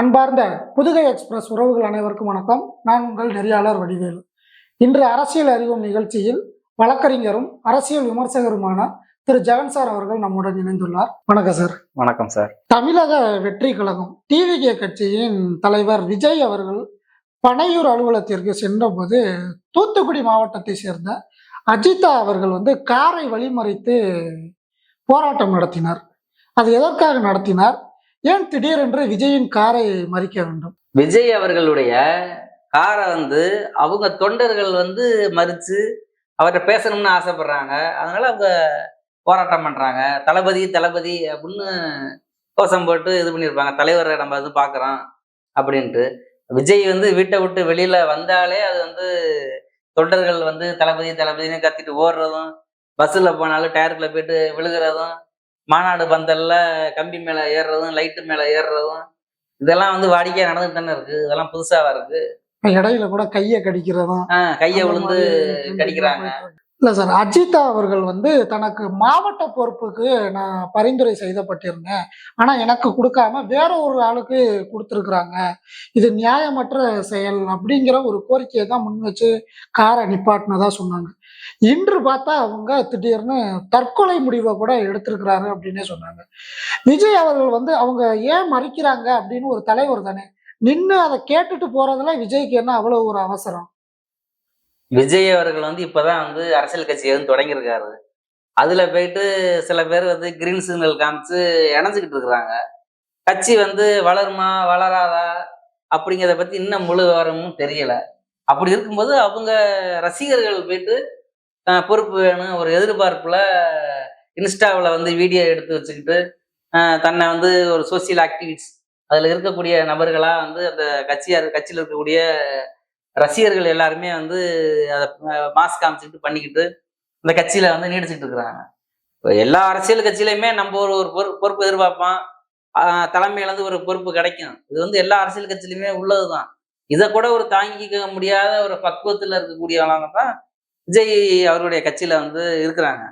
அன்பார்ந்த புதுகை எக்ஸ்பிரஸ் உறவுகள் அனைவருக்கும் வணக்கம். நான் உங்கள் நெறியாளர் வடிவேலு. இன்று அரசியல் அறிவும் நிகழ்ச்சியில் வழக்கறிஞரும் அரசியல் விமர்சகருமான திரு. ஜெகன் சார் அவர்கள் நம்முடன் இணைந்துள்ளார். வணக்கம் சார். வணக்கம் சார். தமிழக வெற்றி கழகம் டிவிகே கட்சியின் தலைவர் விஜய் அவர்கள் பனையூர் அலுவலகத்திற்கு சென்றபோது தூத்துக்குடி மாவட்டத்தை சேர்ந்த அஜிதா அவர்கள் வந்து காரை வழிமறித்து போராட்டம் நடத்தினார். அது எதற்காக நடத்தினார்? ஏன் திடீரென்று விஜயின் காரை மறிக்க வேண்டும்? விஜய் அவர்களுடைய காரை வந்து அவங்க தொண்டர்கள் வந்து மறித்து அவர்கிட்ட பேசணும்னு ஆசைப்படுறாங்க. அதனால அவங்க போராட்டம் பண்ணுறாங்க தளபதி தளபதி அப்படின்னு கோஷம் போட்டு இது பண்ணியிருப்பாங்க. தலைவரை நம்ம வந்து பார்க்குறோம் அப்படின்ட்டு. விஜய் வந்து வீட்டை விட்டு வெளியில் வந்தாலே அது வந்து தொண்டர்கள் வந்து தளபதி தளபதினு கத்திட்டு ஓடுறதும் பஸ்ஸில் போனாலும் டயருக்குள்ளே போயிட்டு விழுகிறதும் மாநாடு பந்தல்ல கம்பி மேலே ஏறுறதும் லைட்டு மேலே ஏறுறதும் இதெல்லாம் வந்து வாடிக்கையா நடந்துட்டு தானே இருக்கு. இதெல்லாம் புதுசாவா இருக்கு இடையில கூட கையை கடிக்கிறதும் ஆஹ் கையை விழுந்து கடிக்கிறாங்க. இல்லை சார் அஜிதா அவர்கள் வந்து தனக்கு மாவட்ட பொறுப்புக்கு நான் பரிந்துரை செய்யப்பட்டிருந்தேன் ஆனால் எனக்கு கொடுக்காம வேற ஒரு ஆளுக்கு கொடுத்துருக்குறாங்க. இது நியாயமற்ற செயல் அப்படிங்கிற ஒரு கோரிக்கையை தான் முன் வச்சு காரை நிப்பாட்டினதாக சொன்னாங்க. இன்று பார்த்தா அவங்க திடீர்னு தற்கொலை முடிவை கூட எடுத்திருக்கிறாரு அப்படின்னே சொன்னாங்க. விஜய் அவர்கள் வந்து அவங்க ஏன் மறிக்கிறாங்க அப்படின்னு ஒரு தலைவர் தானே. நின்று அதை கேட்டுட்டு போறதுல விஜய்க்கு என்ன அவ்வளோ ஒரு அவசரம்? விஜய் அவர்கள் வந்து இப்பதான் வந்து அரசியல் கட்சி எதுவும் தொடங்கியிருக்காரு. அதுல போயிட்டு சில பேர் வந்து கிரீன் சிக்னல் காமிச்சு இணைஞ்சுக்கிட்டு இருக்கிறாங்க. கட்சி வந்து வளருமா வளராதா அப்படிங்கிறத பத்தி இன்னும் முழு விவரமும் தெரியல. அப்படி இருக்கும்போது அவங்க ரசிகர்கள் போயிட்டு பொறுப்பு வேணும் ஒரு எதிர்பார்ப்புல இன்ஸ்டாவில் வந்து வீடியோ எடுத்து வச்சுக்கிட்டு தன்னை வந்து ஒரு சோசியல் ஆக்டிவிட்ஸ் அதில் இருக்கக்கூடிய நபர்களாக வந்து அந்த கட்சியார் கட்சியில் இருக்கக்கூடிய ரசிகர்கள் எல்லாருமே வந்து அதை மாஸ்க் காமிச்சுட்டு பண்ணிக்கிட்டு இந்த கட்சியில வந்து நீடிச்சுட்டு இருக்கிறாங்க. இப்போ எல்லா அரசியல் கட்சியிலையுமே நம்ம ஒரு ஒரு பொறுப்பு எதிர்பார்ப்போம். தலைமையிலேருந்து ஒரு பொறுப்பு கிடைக்கும். இது வந்து எல்லா அரசியல் கட்சியிலுமே உள்ளதுதான். இதை கூட ஒரு தாங்கிக்க முடியாத ஒரு பக்குவத்தில் இருக்கக்கூடியவங்க தான் விஜய் அவருடைய கட்சியில வந்து இருக்கிறாங்க.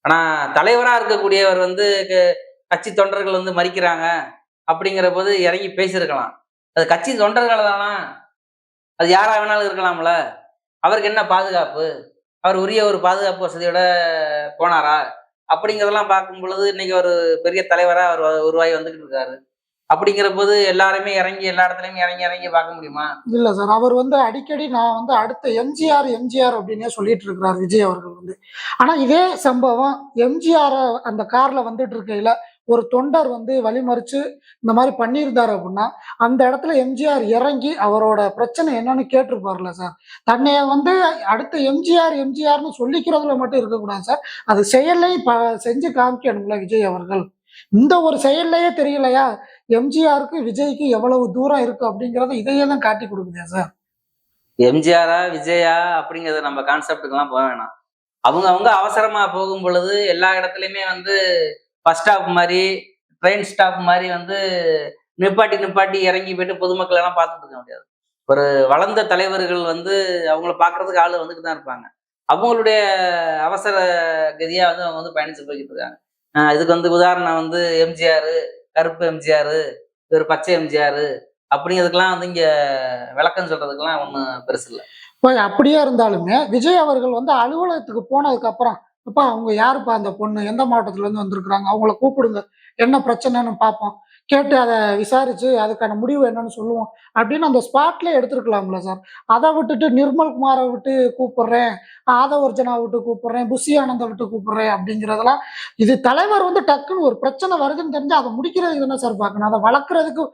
ஆனா தலைவராக இருக்கக்கூடியவர் வந்து க- கட்சி தொண்டர்கள் வந்து மறிக்கிறாங்க அப்படிங்கிற போது இறங்கி பேசியிருக்கலாம். அது கட்சி தொண்டர்கள் தானா அது யாரா வேணாலும் இருக்கலாம்ல. அவருக்கு என்ன பாதுகாப்பு? அவர் உரிய ஒரு பாதுகாப்பு வசதியோட போனாரா? அப்படிங்கிறதெல்லாம் பார்க்கும் பொழுது இன்னைக்கு ஒரு பெரிய தலைவராக அவர் உருவாகி வந்துகிட்டு இருக்காரு. அப்படிங்கிற போது எல்லாருமே இறங்கி எல்லா இடத்துலயும் இறங்கி இறங்கி பார்க்க முடியுமா? இல்ல சார் அவர் வந்து அடிக்கடி நான் வந்து அடுத்த எம்ஜிஆர் எம்ஜிஆர் அப்படின்னே சொல்லிட்டு இருக்கிறார் விஜய் அவர்கள் வந்து. ஆனா இதே சம்பவம் எம்ஜிஆர் அந்த கார்ல வந்துட்டு இருக்கையில ஒரு தொண்டர் வந்து வழிமறிச்சு இந்த மாதிரி பண்ணியிருந்தாரு அப்படின்னா அந்த இடத்துல எம்ஜிஆர் இறங்கி அவரோட பிரச்சனை என்னன்னு கேட்டிருப்பார்ல சார். தன்னைய வந்து அடுத்த எம்ஜிஆர் எம்ஜிஆர்னு சொல்லிக்கிறதுல மட்டும் இருக்கக்கூடாது சார். அது செயல்லையும் ப செஞ்சு காமிக்கணும்ல விஜய் அவர்கள். இந்த ஒரு செயல்லையே தெரியலையா? எம்ஜிஆருக்கு விஜய்க்கு எவ்வளவு தூரம் இருக்கு அப்படிங்கறத இதையே தான் காட்டி கொடுக்குதே சார். எம்ஜிஆரா விஜயா அப்படிங்கறத நம்ம கான்செப்டுக்கெல்லாம் போக வேணாம். அவங்க அவங்க அவசரமா போகும் பொழுது எல்லா இடத்துலையுமே வந்து பஸ் ஸ்டாப் மாதிரி ட்ரெயின் ஸ்டாப் மாதிரி வந்து நிப்பாட்டி நிப்பாட்டி இறங்கி போயிட்டு பொதுமக்கள் எல்லாம் பார்த்துட்டு இருக்க முடியாது. ஒரு வளர்ந்த தலைவர்கள் வந்து அவங்கள பார்க்கறதுக்கு ஆள் வந்துட்டு தான் இருப்பாங்க. அவங்களுடைய அவசர கதியாக வந்து அவங்க வந்து பயணிச்சு போய்கிட்டு இருக்காங்க. இதுக்கு வந்து உதாரணம் வந்து எம்ஜிஆர் கருப்பு எம்ஜிஆர் ஒரு பச்சை எம்ஜிஆர் அப்படிங்கிறதுக்கெல்லாம் வந்து இங்கே விளக்கம் சொல்றதுக்கெல்லாம் ஒன்றும் பெருசு இல்லை. இப்போ அப்படியே இருந்தாலுமே விஜய் அவர்கள் வந்து அலுவலகத்துக்கு போனதுக்கு அப்புறம் அப்பா அவங்க யாருப்பா அந்த பொண்ணு? எந்த மாவட்டத்துலேருந்து வந்திருக்கிறாங்க? அவங்கள கூப்பிடுங்க. என்ன பிரச்சனைன்னு பார்ப்போம். கேட்டு அதை விசாரிச்சு அதுக்கான முடிவு என்னன்னு சொல்லுவோம். அப்படின்னு அந்த ஸ்பாட்ல எடுத்துருக்கலாம்ல சார் அதை விட்டுட்டு நிர்மல் குமாரை விட்டு கூப்பிடுறேன். ஆதவர்ஜனா விட்டு கூப்பிடுறேன். புஷி ஆனந்தை விட்டு கூப்பிடுறேன் அப்படிங்கிறதெல்லாம் இது தலைவர் வந்து டக்குன்னு ஒரு பிரச்சனை வருதுன்னு தெரிஞ்சு அதை முடிக்கிறதுக்கு தானே சார் பார்க்கணும். அதை வளர்க்குறதுக்கு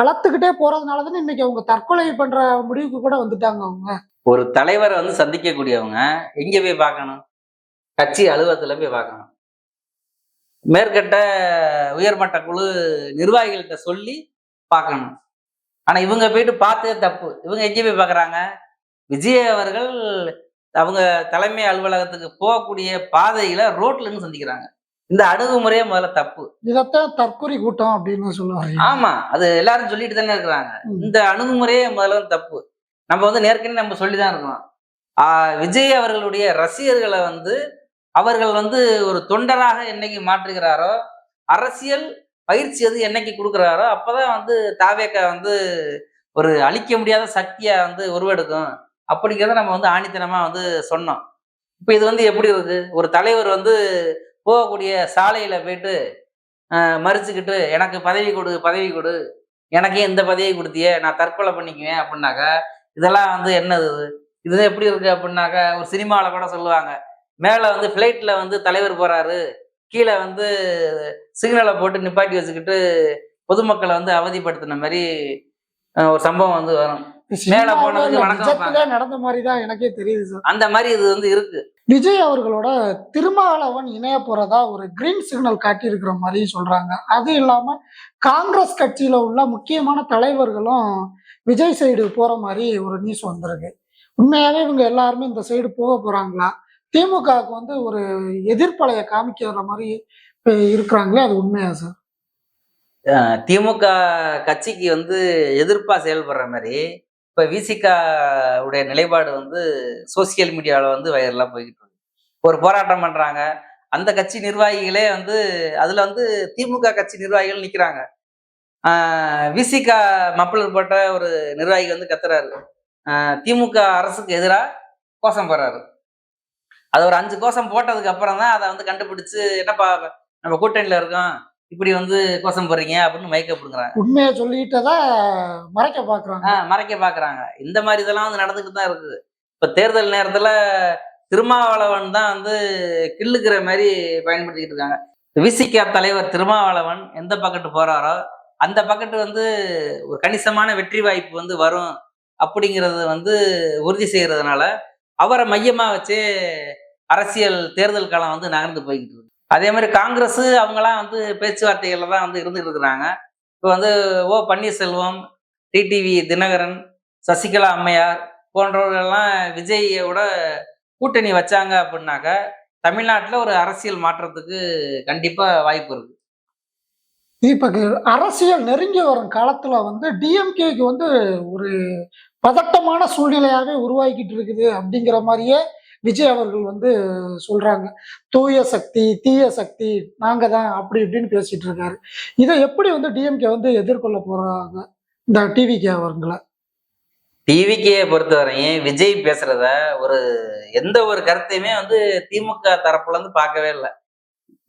வளர்த்துக்கிட்டே போறதுனால தானே இன்னைக்கு அவங்க தற்கொலை பண்ற முடிவுக்கு கூட வந்துட்டாங்க அவங்க. ஒரு தலைவரை வந்து சந்திக்கக்கூடியவங்க எங்க போய் பார்க்கணும்? கட்சி அலுவலகத்துல போய் பார்க்கணும். மேற்கட்ட உயர்மட்ட குழு நிர்வாகிகள்கிட்ட சொல்லி பார்க்கணும். ஆனா இவங்க போயிட்டு பார்த்ததே தப்பு. இவங்க எங்க போய் பார்க்கறாங்க? விஜய் அவர்கள் அவங்க தலைமை அலுவலகத்துக்கு போகக்கூடிய பாதையில ரோட்ல இருந்து சந்திக்கிறாங்க. இந்த அணுகுமுறையே முதல்ல தப்பு. இதைத்தான் தற்கொலை கூட்டம் அப்படின்னு சொல்லுவாங்க. ஆமா அது எல்லாரும் சொல்லிட்டு தானே இருக்கிறாங்க. இந்த அணுகுமுறையே முதல்ல தப்பு. நம்ம வந்து நேர்கனவே நம்ம சொல்லிதான் இருக்கோம். ஆஹ் விஜய் அவர்களுடைய ரசிகர்களை வந்து அவர்கள் வந்து ஒரு தொண்டராக என்னைக்கு மாற்றுகிறாரோ அரசியல் பயிற்சி அது என்னைக்கு கொடுக்குறாரோ அப்போதான் வந்து தாவேக்கா வந்து ஒரு அழிக்க முடியாத சக்தியை வந்து உருவெடுக்கும். அப்படிங்கிறத நம்ம வந்து ஆணித்தனமாக வந்து சொன்னோம். இப்போ இது வந்து எப்படி இருக்கு? ஒரு தலைவர் வந்து போகக்கூடிய சாலையில் போயிட்டு ஆஹ், மறிச்சுக்கிட்டு எனக்கு பதவி கொடு பதவி கொடு. எனக்கே இந்த பதவி கொடுத்தியே நான் தற்கொலை பண்ணிக்குவேன் அப்படின்னாக்கா இதெல்லாம் வந்து என்னது இது? இது எப்படி இருக்கு அப்படின்னாக்கா ஒரு சினிமாவில் கூட சொல்லுவாங்க. மேலே வந்து ஃப்ளைட்ல வந்து தலைவர் போறாரு. கீழே வந்து சிக்னலை போட்டு நிப்பாட்டி வச்சுக்கிட்டு பொதுமக்களை வந்து அவதிப்படுத்தின மாதிரி ஒரு சம்பவம் வந்து வரும். மேல போனதுக்கு வணக்கம் நடந்த மாதிரி தான் எனக்கே தெரியுது சார். அந்த மாதிரி இது வந்து இருக்கு. விஜய் அவர்களோட திருமாவளவன் இணைய போறதா ஒரு கிரீன் சிக்னல் காட்டியிருக்கிற மாதிரி சொல்றாங்க. அது இல்லாம காங்கிரஸ் கட்சியில உள்ள முக்கியமான தலைவர்களும் விஜய் சைடு போற மாதிரி ஒரு நியூஸ் வந்திருக்கு. உண்மையாவே இவங்க எல்லாருமே இந்த சைடு போக போறாங்களா? திமுகவுக்கு வந்து ஒரு எதிர்ப்பலைய வர மாதிரி இருக்கிறாங்களே அது உண்மையா சார்? திமுக கட்சிக்கு வந்து எதிர்ப்பா செயல்படுற மாதிரி இப்ப விசிகா உடைய நிலைப்பாடு வந்து சோசியல் மீடியாவில் வந்து வைரலாக போய்கிட்டு இருக்கு. ஒரு போராட்டம் பண்றாங்க. அந்த கட்சி நிர்வாகிகளே வந்து அதுல வந்து திமுக கட்சி நிர்வாகிகள் நிக்கிறாங்க. விசிகா மப்பிளர் போட்ட ஒரு நிர்வாகி வந்து கத்துறாரு. திமுக அரசுக்கு எதிராக கோஷம் போடுறாரு. அது ஒரு அஞ்சு கோஷம் போட்டதுக்கு அப்புறம் தான் அதை வந்து கண்டுபிடிச்சு என்னப்பா நம்ம கூட்டணியில இருக்கோம். இப்படி வந்து கோஷம் போடுறீங்க அப்படின்னு மைக்க பிடுங்குறாங்க. உண்மையை சொல்லிட்டதா மறைக்க பாக்குறாங்க. மறைக்க பாக்குறாங்க. இந்த மாதிரி இதெல்லாம் வந்து நடந்துக்கிட்டு தான் இருக்குது. இப்ப தேர்தல் நேரத்துல திருமாவளவன் தான் வந்து கிள்ளுக்கிற மாதிரி பயன்படுத்திக்கிட்டு இருக்காங்க. விசிகா தலைவர் திருமாவளவன் எந்த பக்கத்து போறாரோ அந்த பக்கத்து வந்து ஒரு கணிசமான வெற்றி வாய்ப்பு வந்து வரும் அப்படிங்கிறத வந்து உறுதி செய்யறதுனால அவரை மையமாக வச்சு அரசியல் தேர்தல் காலம் வந்து நகர்ந்து போய்கிட்டு இருக்கு. அதே மாதிரி காங்கிரஸ் அவங்களாம் வந்து பேச்சுவார்த்தைகளில் தான் வந்து இருந்துட்டு இருக்கிறாங்க. இப்போ வந்து ஓ பன்னீர்செல்வம் டிடிவி தினகரன் சசிகலா அம்மையார் போன்றவர்கள்லாம் விஜயோட கூட்டணி வச்சாங்க அப்படின்னாக்க தமிழ்நாட்டில் ஒரு அரசியல் மாற்றத்துக்கு கண்டிப்பாக வாய்ப்பு இருக்கு. இப்போ அரசியல் நெருங்கி வரும் காலத்தில் வந்து டிஎம்கேக்கு வந்து ஒரு பதட்டமான சூழ்நிலையாகவே உருவாக்கிட்டு இருக்குது அப்படிங்கிற மாதிரியே விஜய் அவர்கள் வந்து சொல்றாங்க. தூய சக்தி தீய சக்தி நாங்க தான் அப்படி இப்படின்னு பேசிட்டு இருக்காரு. இதை எப்படி வந்து டிஎம்கே வந்து எதிர்கொள்ள போறாங்க இந்த டிவிகே அவர்களை? டிவிகே பொறுத்தவரையும் விஜய் பேசுறத ஒரு எந்த ஒரு கருத்தையுமே வந்து திமுக தரப்புல இருந்து பார்க்கவே இல்லை.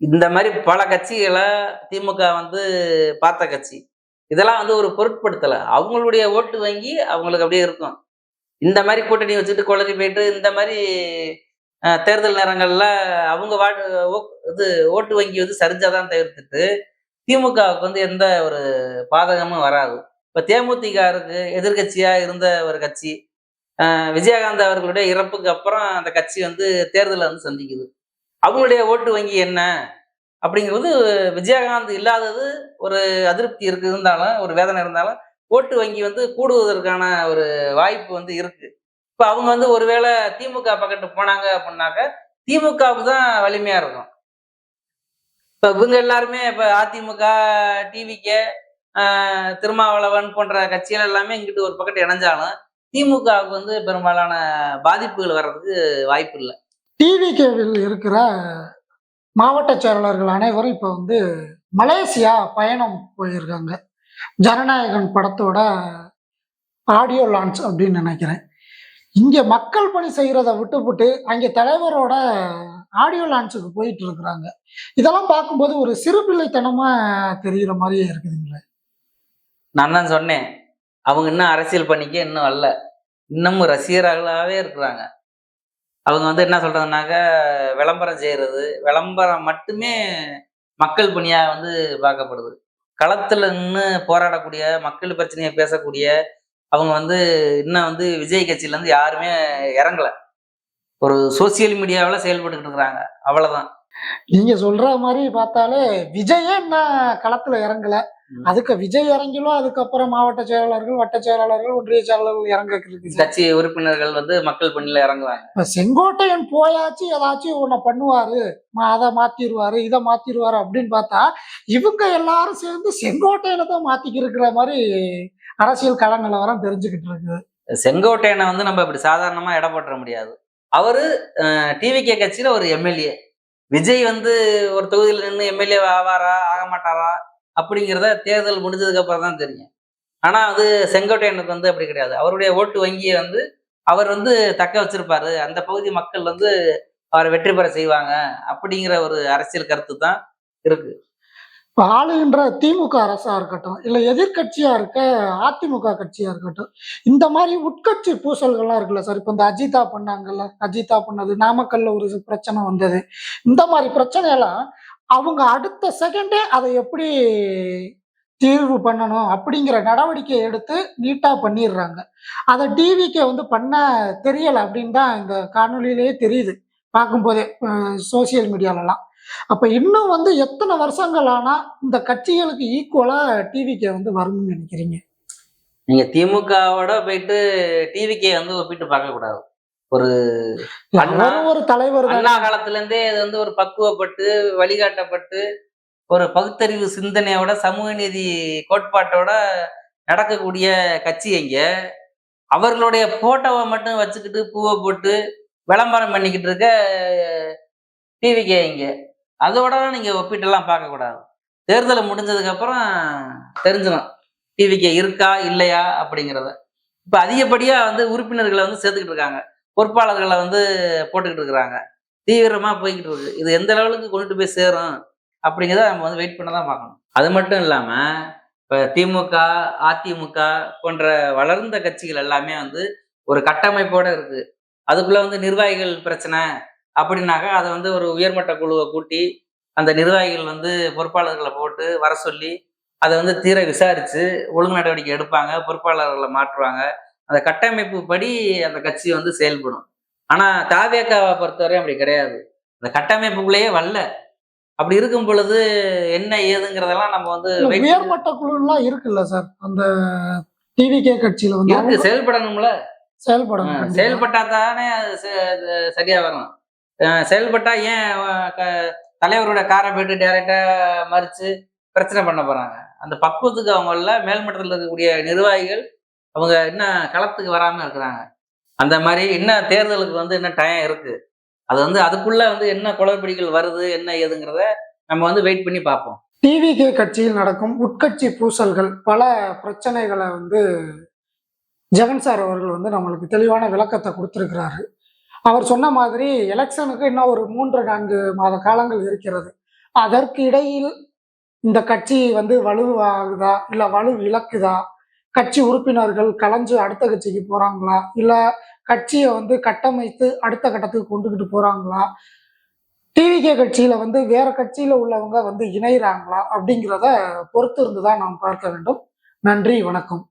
இந்த மாதிரி பல கட்சிகளை திமுக வந்து பார்த்த கட்சி. இதெல்லாம் வந்து ஒரு பொருட்படுத்தலை. அவங்களுடைய ஓட்டு வங்கி அவங்களுக்கு அப்படியே இருக்கும். இந்த மாதிரி கூட்டணி வச்சுட்டு குளறி போயிட்டு இந்த மாதிரி தேர்தல் நேரங்கள்ல அவங்க வாட் இது ஓட்டு வங்கி வந்து சரிஞ்சாதான் தவிர்த்துட்டு திமுகவுக்கு வந்து எந்த ஒரு பாதகமும் வராது. இப்போ தேமுதிக இருக்கு எதிர்கட்சியா இருந்த ஒரு கட்சி விஜயகாந்த் அவர்களுடைய இறப்புக்கு அப்புறம் அந்த கட்சி வந்து தேர்தலை வந்து சந்திக்குது. அவங்களுடைய ஓட்டு வங்கி என்ன? அப்படிங்கிறது விஜயகாந்த் இல்லாதது ஒரு அதிருப்தி இருக்கு இருந்தாலும் ஒரு வேதனை இருந்தாலும் ஓட்டு வங்கி வந்து கூடுவதற்கான ஒரு வாய்ப்பு வந்து இருக்கு. இப்ப அவங்க வந்து ஒருவேளை திமுக பக்கத்து போனாங்க அப்படின்னாக்க திமுகவுக்கு தான் வலிமையா இருக்கும். இப்ப இவங்க எல்லாருமே இப்ப அதிமுக டிவிக்கே திருமாவளவன் போன்ற கட்சிகள் எல்லாமே இங்கிட்டு ஒரு பக்கத்து இணைஞ்சாலும் திமுகவுக்கு வந்து பெரும்பாலான பாதிப்புகள் வர்றதுக்கு வாய்ப்பு இல்லை. டிவிகேவில் இருக்கிற மாவட்ட செயலாளர்கள் அனைவரும் இப்போ வந்து மலேசியா பயணம் போயிருக்காங்க. ஜனநாயகன் படத்தோட ஆடியோ லான்ச் அப்படின்னு நினைக்கிறேன். இங்கே மக்கள் பணி செய்கிறத விட்டுப்புட்டு அங்கே தலைவரோட ஆடியோ லான்ச்சுக்கு போயிட்டு இருக்கிறாங்க. இதெல்லாம் பார்க்கும்போது ஒரு சிறுபிள்ளைத்தனமா தெரிகிற மாதிரியே இருக்குதுங்களே. நான் தான் சொன்னேன். அவங்க இன்னும் அரசியல் பண்ணிக்க இன்னும் வரல. இன்னமும் ரசிகர்களாகவே இருக்கிறாங்க. அவங்க வந்து என்ன சொல்றதுனாக்க விளம்பரம் செய்யறது. விளம்பரம் மட்டுமே மக்கள் பணியாக வந்து பார்க்கப்படுது. களத்தில் நின்று போராடக்கூடிய மக்கள் பிரச்சனையை பேசக்கூடிய அவங்க வந்து இன்னும் வந்து விஜய் கட்சியிலேருந்து யாருமே இறங்கலை. ஒரு சோசியல் மீடியாவில் செயல்பட்டுக்கிட்டு இருக்கிறாங்க. அவ்வளோதான் நீங்க சொல்ற மாதிரி பார்த்தாலே விஜயே என்ன களத்துல இறங்கல? அதுக்கு விஜய் இறங்கிலும் அதுக்கப்புறம் மாவட்ட செயலாளர்கள் வட்ட செயலாளர்கள் ஒன்றிய செயலாளர்கள் இறங்க. கட்சி உறுப்பினர்கள் வந்து மக்கள் பணியில இறங்குவாங்க. இப்ப செங்கோட்டையன் போயாச்சு ஏதாச்சும் ஒண்ணு பண்ணுவாரு அதை மாத்திருவாரு இதை மாத்திருவாரு அப்படின்னு பார்த்தா இவங்க எல்லாரும் சேர்ந்து செங்கோட்டையனை தான் மாத்திக்கி இருக்கிற மாதிரி அரசியல் கள நிலவரம் தெரிஞ்சுக்கிட்டு இருக்கு செங்கோட்டையனை வந்து நம்ம இப்படி சாதாரணமா போட்டுற முடியாது. அவரு டிவிகே கட்சியில ஒரு எம்எல்ஏ. விஜய் வந்து ஒரு தொகுதியில் நின்று எம்எல்ஏ ஆவாரா ஆக மாட்டாரா அப்படிங்கிறத தேர்தல் முடிஞ்சதுக்கு அப்புறம் தான் தெரியும். ஆனா அது செங்கோட்டையனுக்கு வந்து அப்படி கிடையாது. அவருடைய ஓட்டு வங்கியை வந்து அவர் வந்து தக்க வச்சிருப்பாரு. அந்த பகுதி மக்கள் வந்து அவரை வெற்றி பெற செய்வாங்க அப்படிங்கிற ஒரு அரசியல் கருத்து தான் இருக்கு. இப்ப ஆளுகின்ற திமுக அரசா இருக்கட்டும் இல்ல எதிர்க்கட்சியா இருக்க அதிமுக கட்சியா இருக்கட்டும் இந்த மாதிரி உட்கட்சி பூசல்கள்லாம் இருக்குல்ல சார்? இப்போ இந்த அஜிதா பண்ணாங்கல்ல அஜிதா பண்ணது நாமக்கல்ல ஒரு பிரச்சனை வந்தது. இந்த மாதிரி பிரச்சனையெல்லாம் அவங்க அடுத்த செகண்டே அதை எப்படி தீர்வு பண்ணணும் அப்படிங்கிற நடவடிக்கை எடுத்து நீட்டா பண்ணிடுறாங்க. அதை டிவிக்கே வந்து பண்ண தெரியல அப்படின்னு தான் இந்த காணொலியிலேயே தெரியுது. பார்க்கும்போதே சோசியல் மீடியாலலாம் அப்ப இன்னும் வந்து எத்தனை வருஷங்கள் ஆனா இந்த கட்சிகளுக்கு ஈக்குவலா டிவிக்கே வந்து வரும்னு நினைக்கிறீங்க? நீங்க திமுகவோட போயிட்டு டிவிக்கே வந்து ஒப்பிட்டு பார்க்க கூடாது ஒரு ஒரு தலைவர் அண்ணா. காலத்துல இருந்தே இது வந்து ஒரு பக்குவப்பட்டு வழிகாட்டப்பட்டு ஒரு பகுத்தறிவு சிந்தனையோட சமூக நீதி கோட்பாட்டோட நடக்கக்கூடிய கட்சி எங்க. அவர்களுடைய போட்டோவை மட்டும் வச்சுக்கிட்டு பூவை போட்டு விளம்பரம் பண்ணிக்கிட்டு இருக்க டிவிக்கே இங்க. அதோட நீங்க ஒப்பிட்டெல்லாம் பார்க்க கூடாது தேர்தல் முடிஞ்சதுக்கு அப்புறம் தெரிஞ்சிடும் டிவிக்கே இருக்கா இல்லையா அப்படிங்கிறத. இப்ப அதிகப்படியா வந்து உறுப்பினர்களை வந்து சேர்த்துக்கிட்டு இருக்காங்க. பொறுப்பாளர்களை வந்து போட்டுக்கிட்டு இருக்கிறாங்க. தீவிரமாக போய்கிட்டு இருக்கு. இது எந்த லெவலுக்கு கொண்டுட்டு போய் சேரும் அப்படிங்கிறத நம்ம வந்து வெயிட் பண்ண தான் பார்க்கணும். அது மட்டும் இல்லாமல் இப்போ திமுக அதிமுக போன்ற வளர்ந்த கட்சிகள் எல்லாமே வந்து ஒரு கட்டமைப்போட இருக்கு. அதுக்குள்ள வந்து நிர்வாகிகள் பிரச்சனை அப்படின்னாக்கா அதை வந்து ஒரு உயர்மட்ட குழுவை கூட்டி அந்த நிர்வாகிகள் வந்து பொறுப்பாளர்களை போட்டு வர சொல்லி அதை வந்து தீர விசாரித்து ஒழுங்கு நடவடிக்கை எடுப்பாங்க பொறுப்பாளர்களை மாற்றுவாங்க. அந்த கட்டமைப்பு படி அந்த கட்சி வந்து செயல்படும். ஆனா தாவேக்காவை பொறுத்தவரையும் அப்படி கிடையாது. அந்த கட்டமைப்புக்குள்ளேயே வரல. அப்படி இருக்கும் பொழுது என்ன ஏதுங்கிறதெல்லாம் நம்ம வந்து உயர்மட்ட குழு எல்லாம் இருக்குல்ல சார். அந்த டிவிகே கட்சியில வந்து இருக்கு. செயல்படணும்ல? கண்டிப்பா. செயல்பட்டா தானே அது சரியா வரும். செயல்பட்டா ஏன் தலைவரோட காரை போயிட்டு டைரக்டா மறிச்சு பிரச்சனை பண்ண போறாங்க? அந்த பக்குவத்துக்கு அவங்க எல்லாம் மேல்மட்டத்தில் இருக்கக்கூடிய நிர்வாகிகள் அவங்க இன்னும் களத்துக்கு வராமல் இருக்கிறாங்க. அந்த மாதிரி இன்னும் தேர்தலுக்கு வந்து இன்னும் டைம் இருக்கு? அது வந்து அதுக்குள்ள வந்து என்ன குளறுபடிகள் வருது என்ன ஏதுங்கிறத நம்ம வந்து வெயிட் பண்ணி பார்ப்போம். டிவிகே கட்சியில் நடக்கும் உட்கட்சி பூசல்கள் பல பிரச்சனைகளை வந்து ஜெகன் சார் அவர்கள் வந்து நம்மளுக்கு தெளிவான விளக்கத்தை கொடுத்துருக்கிறாரு. அவர் சொன்ன மாதிரி எலெக்ஷனுக்கு இன்னும் ஒரு மூன்று நான்கு மாத காலங்கள் இருக்கிறது. அதற்கு இடையில் இந்த கட்சி வந்து வலுவாகுதா இல்லை வலு இழக்குதா கட்சி உறுப்பினர்கள் கலைஞ்சு அடுத்த கட்சிக்கு போறாங்களா? இல்ல கட்சியை வந்து கட்டமைத்து அடுத்த கட்டத்துக்கு கொண்டுகிட்டு போறாங்களா? டிவிகே கட்சியில வந்து வேற கட்சியில உள்ளவங்க வந்து இணைகிறாங்களா அப்படிங்கிறத பொறுத்து இருந்து தான் நாம் பார்க்க வேண்டும். நன்றி வணக்கம்.